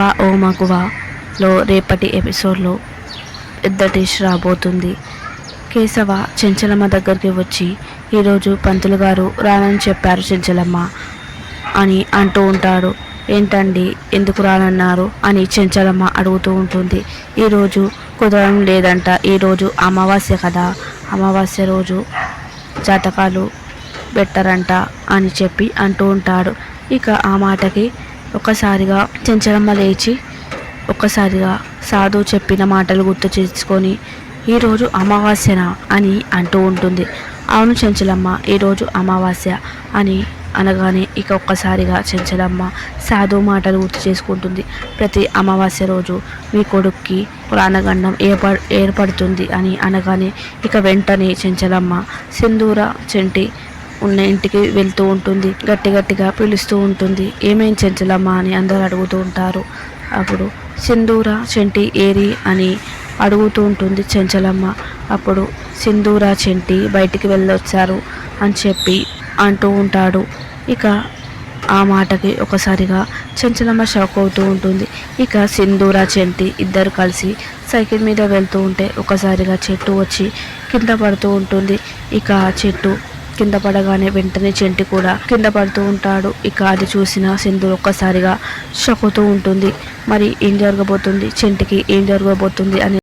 ఓ మగువలో రేపటి ఎపిసోడ్లో పెద్ద డిష్ రాబోతుంది. కేశవ చెంచలమ్మ దగ్గరికి వచ్చి ఈరోజు పంతులు గారు రానని చెప్పారు చెంచలమ్మ అని అంటూ ఉంటాడు. ఏంటండి ఎందుకు రానన్నారు? అని చెంచలమ్మ అడుగుతూ ఉంటుంది. ఈరోజు కుదరడం లేదంట. ఈరోజు అమావాస్య కదా. అమావాస్య రోజు జాతకాలు పెట్టరంట అని చెప్పి అంటూ ఉంటాడు. ఇక ఆ మాటకి ఒక్కసారిగా చెంచలమ్మ లేచి ఒక్కసారిగా సాధు చెప్పిన మాటలు గుర్తు చేసుకొని ఈరోజు అమావాస్యన? అని అంటూ ఉంటుంది. అవును చెంచలమ్మ ఈరోజు అమావాస్య అని అనగానే ఇక ఒక్కసారిగా చెంచలమ్మ సాధు మాటలు గుర్తు చేసుకుంటుంది. ప్రతి అమావాస్య రోజు మీ కొడుక్కి ప్రాణగండం ఏర్ప ఏర్పడుతుంది అని అనగానే ఇక వెంటనే చెంచలమ్మ సింధూర చెంటి ఉన్న ఇంటికి వెళ్తూ ఉంటుంది. గట్టి గట్టిగా పిలుస్తూ ఉంటుంది. ఏమేం చెంచలమ్మా అని అందరు అడుగుతూ ఉంటారు. అప్పుడు సింధూర చెంటి ఏరి అని అడుగుతూ ఉంటుంది చెంచలమ్మ. అప్పుడు సింధూర చెంటి బయటికి వెళ్ళొచ్చారు అని చెప్పి అంటూ ఉంటాడు. ఇక ఆ మాటకి ఒకసారిగా చెంచలమ్మ షాక్ అవుతూ ఉంటుంది. ఇక సింధూర చెంటి ఇద్దరు కలిసి సైకిల్ మీద వెళ్తూ ఉంటే ఒకసారిగా చెట్టు వచ్చి కింద పడుతూ ఉంటుంది. ఇక ఆ చెట్టు కింద పడగానే వెంటనే చెంటి కూడా కింద పడుతూ ఉంటాడు. ఇక అది చూసిన సింధు ఒక్కసారిగా షక్కుతూ ఉంటుంది. మరి ఏం జరగబోతుంది? చెంటికి ఏం జరగబోతుంది? అని